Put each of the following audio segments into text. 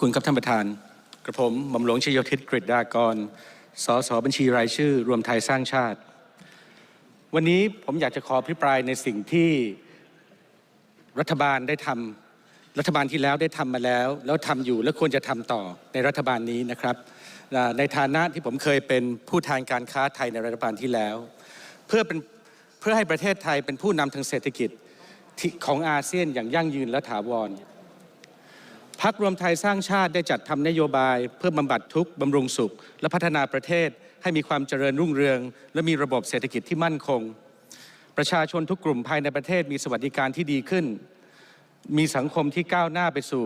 ระคุณครับท่านประธาน กระผมหม่อมหลวงชยทิศกฤษดากร สสบัญชีรายชื่อ รวมไทยสร้างชาติ วันนี้ผมอยากจะขออภิปรายในสิ่งที่รัฐบาลได้ทำรัฐบาลที่แล้วได้ทำมาแล้ว แล้วทำอยู่และควรจะทำต่อในรัฐบาลนี้นะครับ ในฐานะที่ผมเคยเป็นผู้แทนการค้าไทยในรัฐบาลที่แล้ว เพื่อเป็นเพื่อให้ประเทศไทยเป็นผู้นำทางเศรษฐกิจของอาเซียนอย่างยั่งยืนและถาวร พักรวมไทยสร้างชาติได้จัดทำนโยบาย เพื่อบำบัดทุกข์บำรุงสุข และพัฒนาประเทศให้มีความเจริญรุ่งเรือง และมีระบบเศรษฐกิจที่มั่นคง ประชาชนทุกกลุ่มภายในประเทศมีสวัสดิการที่ดีขึ้น มีสังคมที่ก้าวหน้าไปสู่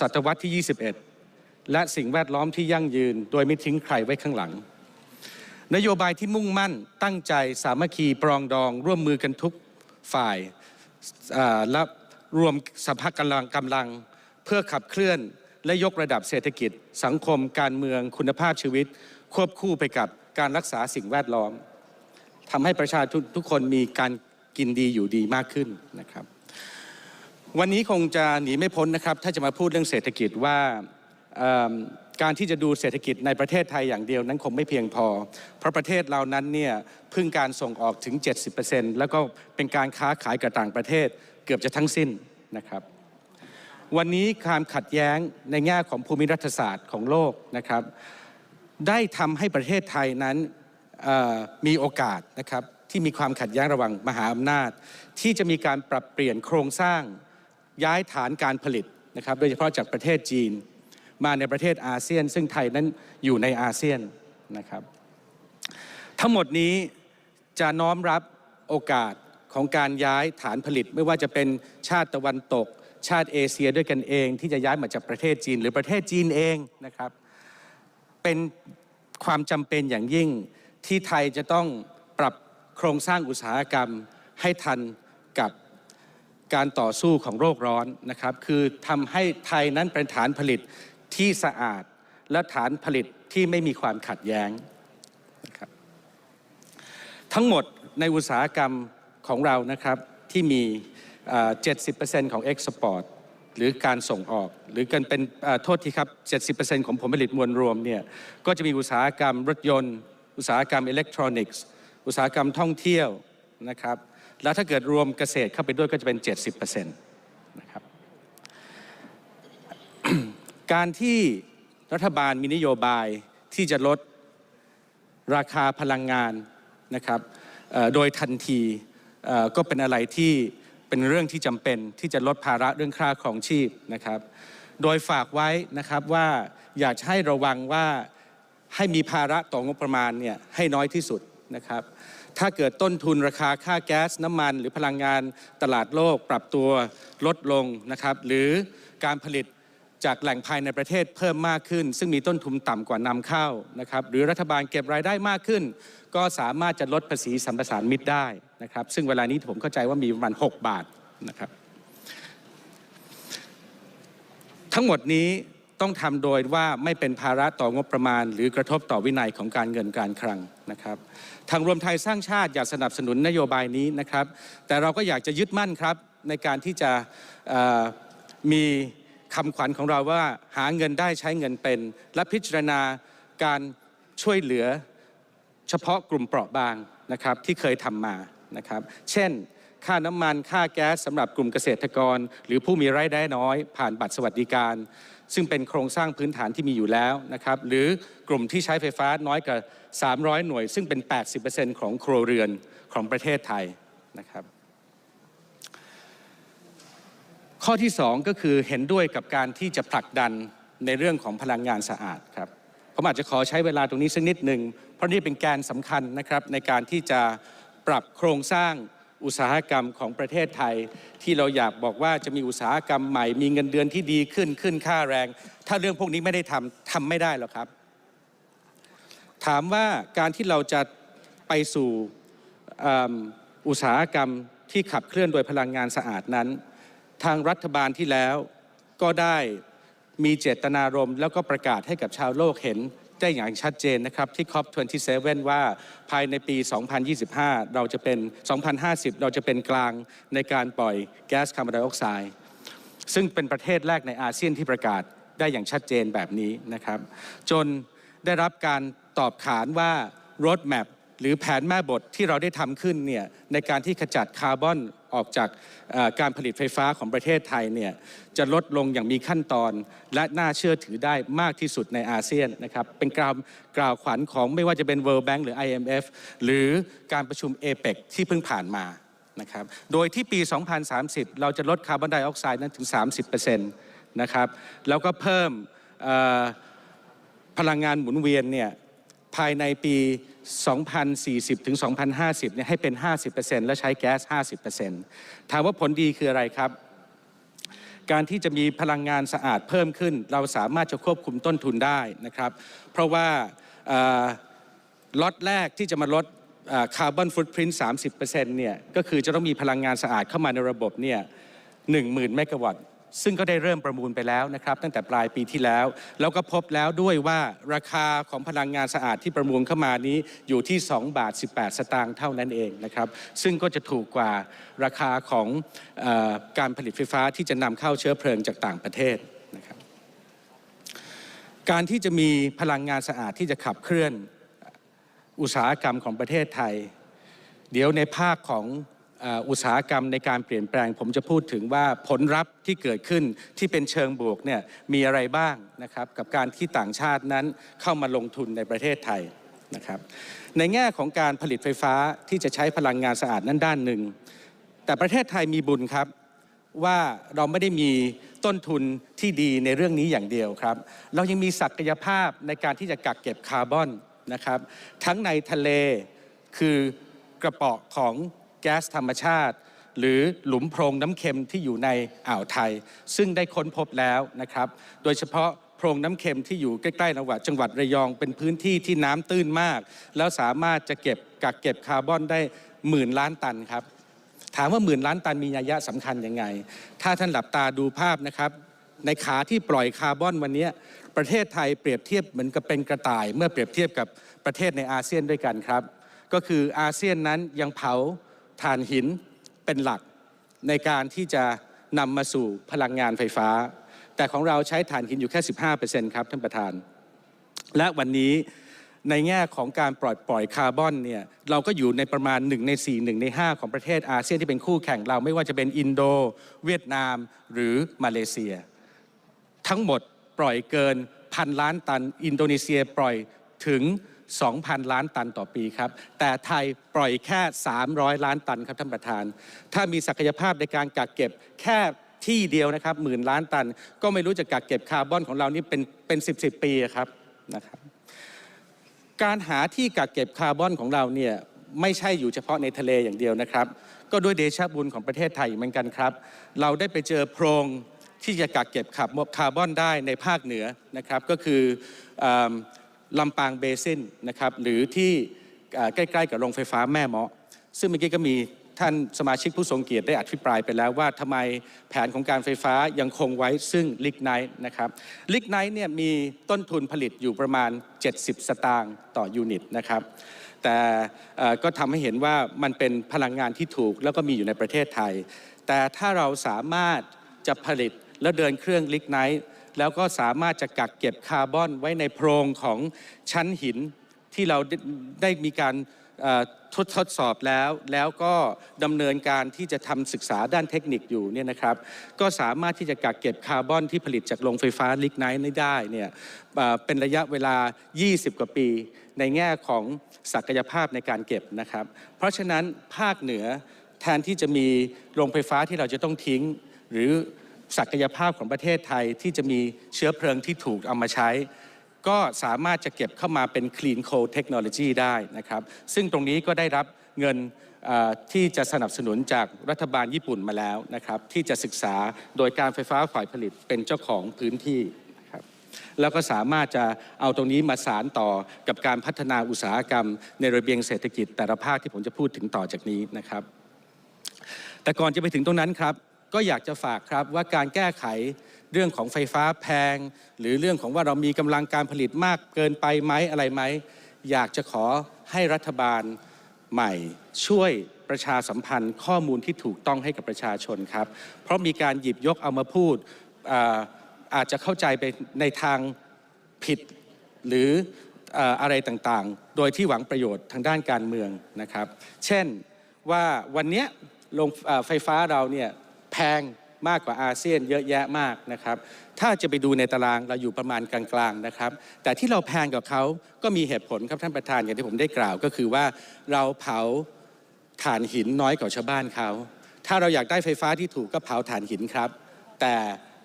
ศตวรรษที่ 21 และสิ่งแวดล้อมที่ยั่งยืน โดยไม่ทิ้งใครไว้ข้างหลัง นโยบายที่มุ่งมั่นตั้งใจสามัคคีปรองดอง ร่วมมือกันทุกฝ่ายและรวมสภาพกำลังกำลัง เพื่อขับเคลื่อนและยกระดับเศรษฐกิจ สังคม การเมืองคุณภาพชีวิต ควบคู่ไปกับการรักษาสิ่งแวดล้อมทำให้ประชาชนทุกคนมีการกินดีอยู่ดีมากขึ้นนะครับ วันนี้คงจะหนีไม่พ้นนะครับ ถ้าจะมาพูดเรื่องเศรษฐกิจว่าการที่จะดูเศรษฐกิจในประเทศไทยอย่างเดียวนั้นคงไม่เพียงพอ เพราะประเทศเรานั้นเนี่ยพึ่งการส่งออกถึง 70%แล้วก็เป็นการค้าขายกับต่างประเทศเกือบจะทั้งสิ้นนะครับ วันนี้ความขัดแย้งในแง่ของภูมิรัฐศาสตร์ของโลกนะครับ ได้ทำให้ประเทศไทยนั้นมีโอกาสนะครับที่มีความขัดแย้งระหว่างมหาอำนาจ ที่จะมีการปรับเปลี่ยนโครงสร้างย้ายฐานการผลิตนะครับ โดยเฉพาะจากประเทศจีน มาในประเทศอาเซียน ซึ่งไทยนั้นอยู่ในอาเซียนนะครับ ทั้งหมดนี้จะน้อมรับโอกาสของการย้ายฐานผลิต ไม่ว่าจะเป็นชาติตะวันตก ชาติเอเชียด้วยกันเอง ที่จะย้ายมาจากประเทศจีน หรือประเทศจีนเองนะครับเป็นความจำเป็นอย่างยิ่งที่ไทยจะต้องปรับโครงสร้างอุตสาหกรรมให้ทันกับการต่อสู้ของโรคร้อนนะครับ คือทำให้ไทยนั้นเป็นฐานผลิตที่สะอาดและฐานผลิตที่ไม่มีความขัดแย้งนะครับทั้งหมดในอุตสาหกรรมของเรานะครับที่มี 70%ของเอ็กซ์พอร์ตหรือการส่งออก หรือกันเป็นโทษทีครับ 70%ของผลผลิตมวลรวมเนี่ยก็จะมีอุตสาหกรรมรถยนต์ อุตสาหกรรมอิเล็กทรอนิกส์ อุตสาหกรรมท่องเที่ยวนะครับแล้วถ้าเกิดรวมเกษตรเข้าไปด้วยก็จะเป็น 70%นะครับการที่รัฐบาลมีนโยบายที่จะลดราคาพลังงานนะครับโดยทันทีก็เป็นอะไรที่ เป็นเรื่องที่จำเป็นที่จะลดภาระเรื่องค่าครองชีพนะครับ โดยฝากไว้นะครับว่าอยากให้ระวังว่าให้มีภาระต่องบประมาณเนี่ยให้น้อยที่สุดนะครับ ถ้าเกิดต้นทุนราคาค่าแก๊สน้ำมัน หรือพลังงานตลาดโลกปรับตัวลดลงนะครับ หรือการผลิตจากแหล่งภายในประเทศเพิ่มมากขึ้น ซึ่งมีต้นทุนต่ำกว่านำเข้านะครับ หรือรัฐบาลเก็บรายได้มากขึ้น ก็สามารถจะลดภาษีสัมปทานมิตรได้นะครับ ซึ่งเวลานี้ผมเข้าใจว่ามีประมาณ 6 บาทนะครับ ทั้งหมดนี้ต้องทำโดยว่าไม่เป็นภาระต่องบประมาณ หรือกระทบต่อวินัยของการเงินการคลังนะครับ ทางรวมไทยสร้างชาติอยากสนับสนุนนโยบายนี้นะครับ แต่เราก็อยากจะยึดมั่นครับในการที่จะมีคำขวัญของเราว่าหาเงินได้ใช้เงินเป็น และพิจารณาการช่วยเหลือ เฉพาะกลุ่มเปราะบางนะครับที่เคยทำมานะครับ เช่น ค่าน้ำมันค่าแก๊สสำหรับกลุ่มเกษตรกร หรือผู้มีรายได้น้อย ผ่านบัตรสวัสดิการ ซึ่งเป็นโครงสร้างพื้นฐานที่มีอยู่แล้วนะครับ หรือกลุ่มที่ใช้ไฟฟ้าน้อยกว่า 300 หน่วย ซึ่งเป็น 80%ของครัวเรือนของประเทศไทยนะครับข้อที่ 2 ก็คือเห็นด้วยกับการที่จะผลักดันในเรื่องของพลังงานสะอาดครับผมอาจจะขอใช้เวลาตรงนี้สักนิดหนึ่ง เพราะนี่เป็นแกนสำคัญนะครับในการที่จะปรับโครงสร้างอุตสาหกรรมของประเทศไทย ที่เราอยากบอกว่าจะมีอุตสาหกรรมใหม่ มีเงินเดือนที่ดีขึ้นขึ้นค่าแรง ถ้าเรื่องพวกนี้ไม่ได้ทำทำไม่ได้หรอกครับ ถามว่าการที่เราจะไปสู่อุตสาหกรรมที่ขับเคลื่อนโดยพลังงานสะอาดนั้น ทางรัฐบาลที่แล้วก็ได้มีเจตนารมณ์แล้วก็ประกาศให้กับชาวโลกเห็น ได้อย่างชัดเจนนะครับที่ COP27 ว่าภายในปี 2025 เราจะเป็น 2050 เราจะเป็นกลางในการปล่อยแก๊สคาร์บอนไดออกไซด์ซึ่งเป็นประเทศแรกในอาเซียนที่ประกาศได้อย่างชัดเจนแบบนี้นะครับ จนได้รับการตอบขานว่ารถแมพหรือแผนแม่บทที่เราได้ทำขึ้นเนี่ยในการที่ขจัดคาร์บอน ออกจากการผลิตไฟฟ้าของประเทศไทยเนี่ยจะลดลงอย่างมีขั้นตอน และน่าเชื่อถือได้มากที่สุดในอาเซียนนะครับเป็นกล่าวกล่าวขวัญของไม่ว่าจะเป็น World Bank หรือ IMF หรือการประชุม APEC ที่เพิ่งผ่านมานะครับโดยที่ปี 2030 เราจะลดคาร์บอนไดออกไซด์นั้นถึง 30%นะครับแล้วก็เพิ่มพลังงานหมุนเวียนเนี่ย ภายในปี 2040 ถึง 2050 เนี่ยให้เป็น 50%และใช้แก๊ส 50%ถามว่าผลดีคืออะไรครับ การที่จะมีพลังงานสะอาดเพิ่มขึ้น เราสามารถจะควบคุมต้นทุนได้นะครับ เพราะว่าล็อตแรกที่จะมาลดคาร์บอนฟุตพิ้น30%เนี่ยก็คือจะต้องมีพลังงานสะอาดเข้ามาในระบบเนี่ย10,000 เมกะวัตต์ ซึ่งก็ได้เริ่มประมูลไปแล้วนะครับตั้งแต่ปลายปีที่แล้ว แล้วก็พบแล้วด้วยว่าราคาของพลังงานสะอาดที่ประมูลเข้ามานี้อยู่ที่ 2 บาท 18 สตางค์เท่านั้นเองนะครับซึ่งก็จะถูกกว่าราคาของออการผลิตไฟฟ้าที่จะนำเข้าเชื้อเพลิงจากต่างประเทศนะครับการที่จะมีพลังงานสะอาดที่จะขับเคลื่อนอุตสาหกรรมของประเทศไทย เดี๋ยวในภาคของ อุตสาหกรรมในการเปลี่ยนแปลง ผมจะพูดถึงว่าผลลัพธ์ที่เกิดขึ้นที่เป็นเชิงบวกเนี่ยมีอะไรบ้างนะครับกับการที่ต่างชาตินั้นเข้ามาลงทุนในประเทศไทยนะครับในแง่ของการผลิตไฟฟ้าที่จะใช้พลังงานสะอาดนั้นด้านหนึ่ง แต่ประเทศไทยมีบุญครับว่าเราไม่ได้มีต้นทุนที่ดีในเรื่องนี้อย่างเดียวครับ เรายังมีศักยภาพในการที่จะกักเก็บคาร์บอนนะครับ ทั้งในทะเลคือกระเป๋อของ แก๊สธรรมชาติ หรือหลุมโพรงน้ำเค็มที่อยู่ในอ่าวไทย ซึ่งได้ค้นพบแล้วนะครับ โดยเฉพาะโพรงน้ำเค็มที่อยู่ใกล้ๆจังหวัดจังหวัดระยองเป็นพื้นที่ที่น้ำตื้นมาก แล้วสามารถจะเก็บกักเก็บคาร์บอนได้หมื่นล้านตันครับ ถามว่าหมื่นล้านตันมีนัยยะสำคัญยังไง ถ้าท่านหลับตาดูภาพนะครับ ในขาที่ปล่อยคาร์บอนวันนี้ประเทศไทยเปรียบเทียบเหมือนกับเป็นกระต่าย เมื่อเปรียบเทียบกับประเทศในอาเซียนด้วยกันครับ ก็คืออาเซียนนั้นยังเผา ถ่านหินเป็นหลักในการที่จะนำมาสู่พลังงานไฟฟ้า แต่ของเราใช้ถ่านหินอยู่แค่ 15%ครับท่านประธาน และวันนี้ในแง่ของการปล่อยปล่อยคาร์บอนเนี่ยเราก็อยู่ในประมาณ 1 ใน 4 1 ใน 5 ของประเทศอาเซียนที่เป็นคู่แข่งเราไม่ว่าจะเป็นอินโด เวียดนามหรือมาเลเซีย ทั้งหมดปล่อยเกินพันล้านตัน อินโดนีเซียปล่อยถึง 2,000 ล้านตันต่อปีครับ แต่ไทยปล่อยแค่ 300 ล้านตันครับท่านประธาน ถ้ามีศักยภาพในการกักเก็บแค่ที่เดียวนะครับหมื่นล้านตัน ก็ไม่รู้จะกักเก็บคาร์บอนของเรานี่เป็นเป็นสิบสิบปีครับนะครับการหาที่กักเก็บคาร์บอนของเราเนี่ยไม่ใช่อยู่เฉพาะในทะเลอย่างเดียวนะครับ ก็ด้วยเดชะบุญของประเทศไทยเหมือนกันครับ เราได้ไปเจอโพรงที่จะกักเก็บคาร์บอนได้ในภาคเหนือนะครับ ก็คืออ ลำปางเบซินนะครับหรือที่ใกล้ๆกับโรงไฟฟ้าแม่เมาะ ซึ่งเมื่อกี้ก็มีท่านสมาชิกผู้ทรงเกียรติได้อภิปรายไปแล้วว่าทำไมแผนของการไฟฟ้ายังคงไว้ซึ่งลิกไนท์นะครับลิกไนท์เนี่ยมีต้นทุนผลิตอยู่ประมาณ 70 สตางค์ต่อยูนิตนะครับแต่ก็ทำให้เห็นว่ามันเป็นพลังงานที่ถูกแล้วก็มีอยู่ในประเทศไทย แต่ถ้าเราสามารถจะผลิตแล้วเดินเครื่องลิกไนท์ แล้วก็สามารถจะกักเก็บคาร์บอนไว้ในโพรงของชั้นหินที่เราได้ไดมีการทดทดสอบแล้ว แล้วก็ดำเนินการที่จะทำศึกษาด้านเทคนิคอยู่เนี่ยนะครับ ก็สามารถที่จะกักเก็บคาร์บอนที่ผลิตจากโรงไฟฟ้าลิกไนท์ได้เนี่ยเอ่อเป็นระยะเวลา 20 กว่าปี ในแง่ของศักยภาพในการเก็บนะครับ เพราะฉะนั้นภาคเหนือแทนที่จะมีโรงไฟฟ้าที่เราจะต้องทิ้ง หรือ ศักยภาพของประเทศไทยที่จะมีเชื้อเพลิงที่ถูกเอามาใช้ ก็สามารถจะเก็บเข้ามาเป็น Clean Coal Technology ได้นะครับ ซึ่งตรงนี้ก็ได้รับเงินที่จะสนับสนุนจากรัฐบาลญี่ปุ่นมาแล้วนะครับ ที่จะศึกษาโดยการไฟฟ้าฝ่ายผลิตเป็นเจ้าของพื้นที่นะครับแล้วก็สามารถจะเอาตรงนี้มาสารต่อกับการพัฒนาอุตสาหกรรม ในระเบียงเศรษฐกิจแต่ละภาคที่ผมจะพูดถึงต่อจากนี้นะครับ แต่ก่อนจะไปถึงตรงนั้นครับ ก็อยากจะฝากครับว่าการแก้ไขเรื่องของไฟฟ้าแพง หรือเรื่องของว่าเรามีกำลังการผลิตมากเกินไปไหมอะไรไหม อยากจะขอให้รัฐบาลใหม่ ช่วยประชาสัมพันธ์ข้อมูลที่ถูกต้องให้กับประชาชนครับ เพราะมีการหยิบยกเอามาพูดอาอาจจะเข้าใจไปในทางผิดหรืออะไรต่างๆ โดยที่หวังประโยชน์ทางด้านการเมืองนะครับ เช่นว่าวันนี้โรงไฟฟ้าเราเนี่ย พงมากกว่าอาเซียนเยอะแยะมากนะครับ ถ้าจะไปดูในตารางเราอยู่ประมาณกลางๆนะครับ แต่ที่เราแพงกับเขาก็มีเหตุผลครับท่านประธานอย่างที่ผมได้กล่าวก็คือว่าเราเผาถ่านหินน้อยกว่าชาวบ้านเขา ถ้าเราอยากได้ไฟฟ้าที่ถูกก็เผาถ่านหินครับ แต่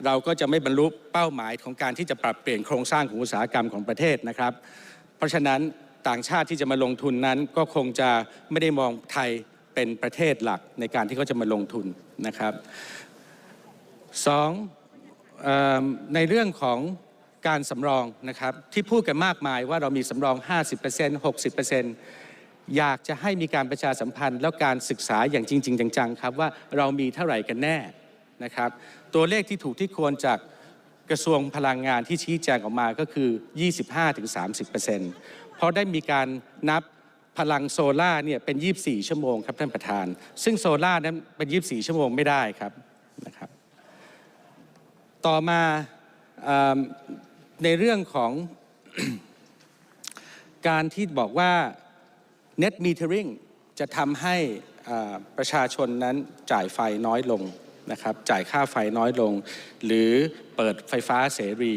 เราก็จะไม่บรรลุเป้าหมายของการที่จะปรับเปลี่ยนโครงสร้างของอุตสาหกรรมของประเทศนะครับ เพราะฉะนั้นต่างชาติที่จะมาลงทุนนั้นก็คงจะไม่ได้มองไทย เป็นประเทศหลักในการที่เขาจะมาลงทุนนะครับสองอในเรื่องของการสำรองนะครับที่พูดกันมากมายว่าเรามีสำรอง 50% 60%อยากจะให้มีการประชาสัมพันธ์ แล้วการศึกษาอย่างจริง ๆ จังๆครับว่าเรามีเท่าไหร่กันแน่นะครับ ตัวเลขที่ถูกที่ควรจากกระทรวงพลังงานที่ชี้แจงออกมาก็คือ 25-30%เพราะได้มีการนับ พลังโซล่าเนี่ยเป็น 24 ชั่วโมงครับท่านประธาน ซึ่งโซล่านั้นเป็น 24 ชั่วโมงไม่ได้ครับนะครับ ต่อมาอในเรื่องของการที่บอกว่า net metering จะทำให้ประชาชนนั้นจ่ายไฟน้อยลงนะครับจ่ายค่าไฟน้อยลง หรือเปิดไฟฟ้าเสรี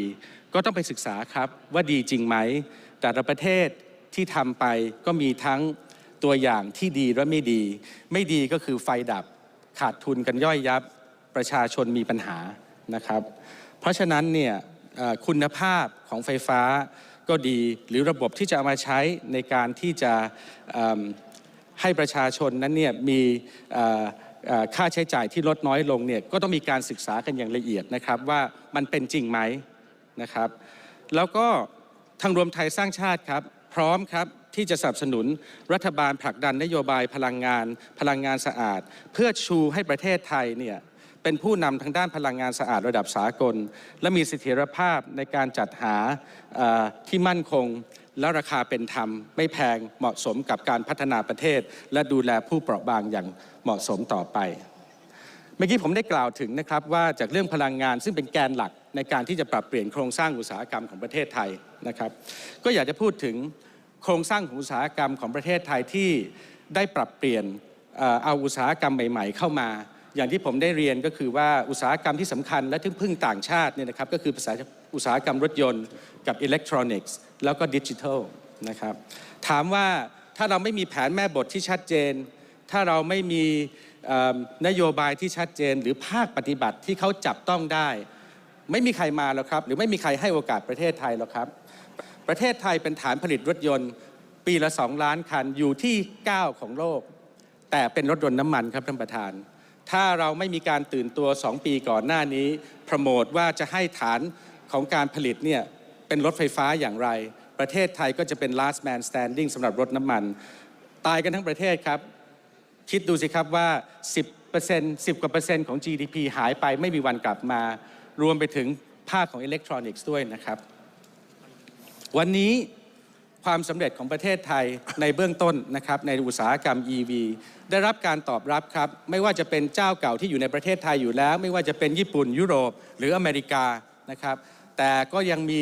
ก็ต้องไปศึกษาครับว่าดีจริงไหม แต่ละประเทศ ที่ทำไปก็มีทั้งตัวอย่างที่ดีและไม่ดี ไม่ดีก็คือไฟดับขาดทุนกันย่อยยับประชาชนมีปัญหานะครับ เพราะฉะนั้นเนี่ยคุณภาพของไฟฟ้าก็ดีหรือระบบที่จะเอามาใช้ในการที่จะให้ประชาชนนั้นเนี่ยมีค่าใช้จ่ายที่ลดน้อยลงเนี่ยก็ต้องมีการศึกษากันอย่างละเอียดนะครับว่ามันเป็นจริงไหมนะครับ แล้วก็ทางรวมไทยสร้างชาติครับ พร้อมครับที่จะสนับสนุนรัฐบาลผลักดันนโยบายพลังงาน พลังงานสะอาด เพื่อชูให้ประเทศไทยเนี่ยเป็นผู้นำทางด้านพลังงานสะอาดระดับสากล และมีเสถียรภาพในการจัดหาที่มั่นคง และราคาเป็นธรรม ไม่แพงเหมาะสมกับการพัฒนาประเทศ และดูแลผู้เปราะบางอย่างเหมาะสมต่อไปเมื่อกี้ผมได้กล่าวถึงนะครับว่าจากเรื่องพลังงานซึ่งเป็นแกนหลักในการที่จะปรับเปลี่ยนโครงสร้างอุตสาหกรรมของประเทศไทยนะครับ ก็อยากจะพูดถึง โครงสร้างของอุตสาหกรรมของประเทศไทยที่ได้ปรับเปลี่ยนเอาอุตสาหกรรมใหม่ ๆ เข้ามา อย่างที่ผมได้เรียนก็คือว่าอุตสาหกรรมที่สำคัญและที่พึ่งต่างชาติเนี่ยนะครับก็คือภาษาอุตสาหกรรมรถยนต์กับอิเล็กทรอนิกส์แล้วก็ดิจิทัลนะครับถามว่าถ้าเราไม่มีแผนแม่บทที่ชัดเจน ถ้าเราไม่มีนโยบายที่ชัดเจน หรือภาคปฏิบัติที่เขาจับต้องได้ ไม่มีใครมาแล้วครับ หรือไม่มีใครให้โอกาสประเทศไทยหรอกครับ ประเทศไทยเป็นฐานผลิตรถยนต์ ปีละ 2 ล้านคันอยู่ที่ 9 ของโลก แต่เป็นรถยนต์น้ำมันครับท่านประธาน ถ้าเราไม่มีการตื่นตัว 2 ปีก่อนหน้านี้โปรโมทว่าจะให้ฐานของการผลิตเนี่ยเป็นรถไฟฟ้าอย่างไร ประเทศไทยก็จะเป็น last man standing สำหรับรถน้ำมัน ตายกันทั้งประเทศครับ คิดดูสิครับว่า 10% 10กว่าเปอร์เซ็นต์ของ GDP หายไปไม่มีวันกลับมา รวมไปถึงภาคของอิเล็กทรอนิกส์ด้วยนะครับ วันนี้ความสำเร็จของประเทศไทยในเบื้องต้นนะครับในอุตสาหกรรม EV ได้รับการตอบรับครับไม่ว่าจะเป็นเจ้าเก่าที่อยู่ในประเทศไทยอยู่แล้ว ไม่ว่าจะเป็นญี่ปุ่นยุโรป หรืออเมริกานะครับแต่ก็ยังมี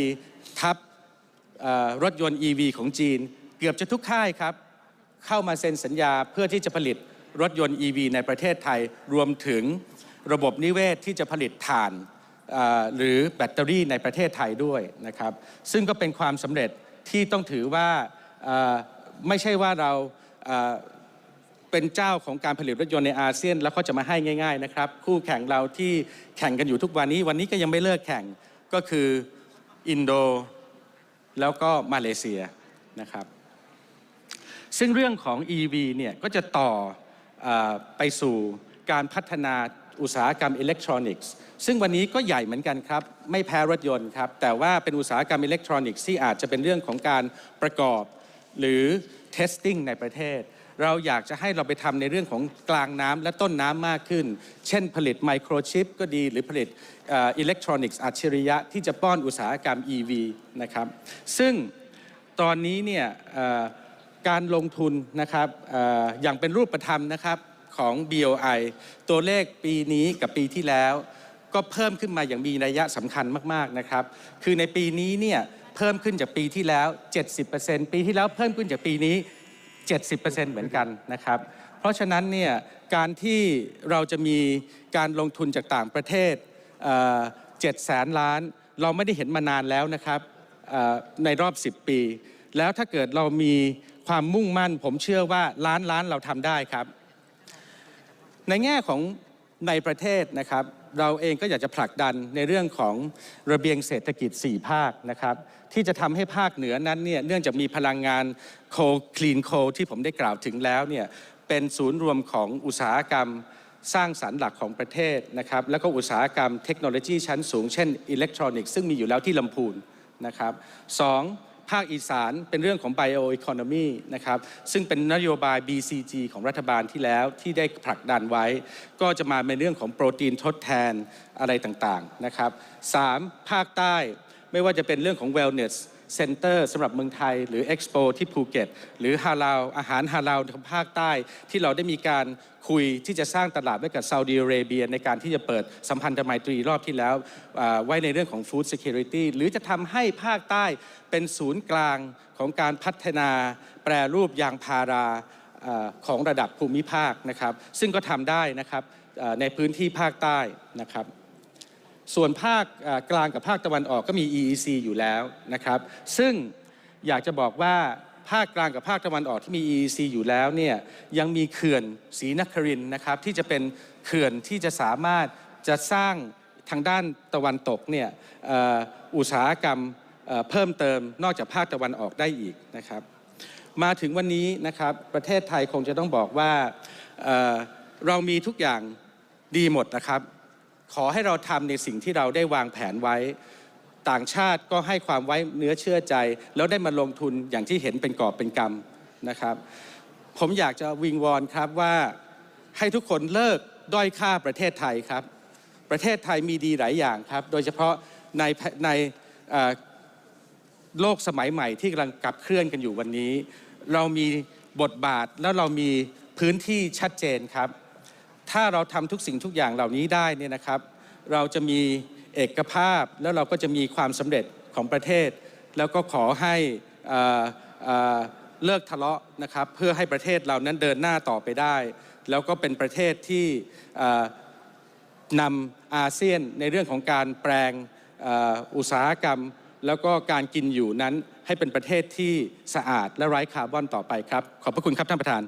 ทัพรถยนต์ EV ของจีน เกือบจะทุกค่ายครับ เข้ามาเซ็นสัญญาเพื่อที่จะผลิตรถยนต์ EV ในประเทศไทยรวมถึงระบบนิเวศที่จะผลิตถ่าน หรือแบตเตอรี่ในประเทศไทยด้วยนะครับ ซึ่งก็เป็นความสำเร็จที่ต้องถือว่าไม่ใช่ว่าเราเป็นเจ้าของการผลิตรถยนต์ในอาเซียน แล้วเขาจะมาให้ง่าย ๆนะครับ คู่แข่งเราที่แข่งกันอยู่ทุกวันนี้ วันนี้ก็ยังไม่เลิกแข่งก็คืออินโดแล้วก็มาเลเซียนะครับ ซึ่งเรื่องของ EV เนี่ยก็จะต่ออไปสู่การพัฒนา อุตสาหกรรมอิเล็กทรอนิกส์ ซึ่งวันนี้ก็ใหญ่เหมือนกันครับ ไม่แพ้รถยนต์ครับ แต่ว่าเป็นอุตสาหกรรมอิเล็กทรอนิกส์ที่อาจจะเป็นเรื่องของการประกอบ หรือ testing ในประเทศ เราอยากจะให้เราไปทำในเรื่องของกลางน้ำและต้นน้ำมากขึ้น เช่นผลิตไมโครชิปก็ดี หรือผลิตอิเล็กทรอนิกส์อัจฉริยะที่จะป้อนอุตสาหกรรม EV นะครับซึ่งตอนนี้เนี่ยการลงทุนนะครับออย่างเป็นรูปธรรมนะครับ ของ BOI ตัวเลขปีนี้กับปีที่แล้ว ก็เพิ่มขึ้นมาอย่างมีนัยยะสำคัญมากๆนะครับ คือในปีนี้เนี่ยเพิ่มขึ้นจากปีที่แล้ว 70%ปีที่แล้วเพิ่มขึ้นจากปีนี้ 70%เหมือนกันนะครับ เพราะฉะนั้นเนี่ยการที่เราจะมีการลงทุนจากต่างประเทศเ7แสนล้าน เราไม่ได้เห็นมานานแล้วนะครับในรอบ 10 ปี แล้วถ้าเกิดเรามีความมุ่งมั่น ผมเชื่อว่าล้านล้านเราทำได้ครับ ในแง่ของในประเทศนะครับ เราเองก็อยากจะผลักดันในเรื่องของระเบียงเศรษฐกิจ 4 ภาคนะครับ ที่จะทำให้ภาคเหนือนั้นเนี่ยเนื่องจากมีพลังงานโคคลีนโคที่ผมได้กล่าวถึงแล้วเนี่ยเป็นศูนย์รวมของอุตสาหกรรมสร้างสรรค์หลักของประเทศนะครับ แล้วก็อุตสาหกรรมเทคโนโลยีชั้นสูง เช่นอิเล็กทรอนิกส์ซึ่งมีอยู่แล้วที่ลำพูนนะครับสอง ภาคอีสานเป็นเรื่องของ bioeconomy นะครับซึ่งเป็นนโยบาย BCG ของรัฐบาลที่แล้วที่ได้ผลักดันไว้ ก็จะมาในเรื่องของโปรตีนทดแทนอะไรต่างๆนะครับสามภาคใต้ไม่ว่าจะเป็นเรื่องของ wellness center สำหรับเมืองไทย หรือ Expo ที่ภูเก็ต หรือฮาลาลอาหารฮาลาลของภาคใต้ ที่เราได้มีการคุยที่จะสร้างตลาดไว้กับซาอุดิอาระเบีย ในการที่จะเปิดสัมพันธไมตรีรอบที่แล้ว ไว้ในเรื่องของ food security หรือจะทำให้ภาคใต้เป็นศูนย์กลางของการพัฒนาแปรรูปยางพาราอของระดับภูมิภาคนะครับ ซึ่งก็ทำได้นะครับในพื้นที่ภาคใต้นะครับ ส่วนภาคกลางกับภาคตะวันออกก็มี EEC อยู่แล้วนะครับ ซึ่งอยากจะบอกว่าภาคกลางกับภาคตะวันออกที่มี EEC อยู่แล้วเนี่ยยังมีเขื่อนศรีนครินทร์นะครับที่จะเป็นเขื่อนที่จะสามารถจะสร้างทางด้านตะวันตกเนี่ยอ,อุตสาหกรรมเพิ่มเติมนอกจากภาคตะวันออกได้อีกนะครับ มาถึงวันนี้นะครับประเทศไทยคงจะต้องบอกว่าเเรามีทุกอย่างดีหมดนะครับ ขอให้เราทำในสิ่งที่เราได้วางแผนไว้ ต่างชาติก็ให้ความไว้เนื้อเชื่อใจ แล้วได้มาลงทุนอย่างที่เห็นเป็นกอบเป็นกำนะครับ ผมอยากจะวิงวอนครับว่าให้ทุกคนเลิกด้อยค่าประเทศไทยครับ ประเทศไทยมีดีหลายอย่างครับ โดยเฉพาะในในโลกสมัยใหม่ที่กำลังกลับเคลื่อนกันอยู่วันนี้ เรามีบทบาทแล้วเรามีพื้นที่ชัดเจนครับ ถ้าเราทำทุกสิ่งทุกอย่างเหล่านี้ได้เนี่ยนะครับ เราจะมีเอกภาพแล้วเราก็จะมีความสำเร็จของประเทศ แล้วก็ขอให้เออเอ่อเลิกทะเลาะนะครับเพื่อให้ประเทศเรานั้นเดินหน้าต่อไปได้ แล้วก็เป็นประเทศที่เอ่อนำอาเซียนในเรื่องของการแปลงออุตสาหกรรม แล้วก็การกินอยู่นั้นให้เป็นประเทศที่สะอาดและไร้คาร์บอนต่อไปครับ ขอบพระคุณครับท่านประธาน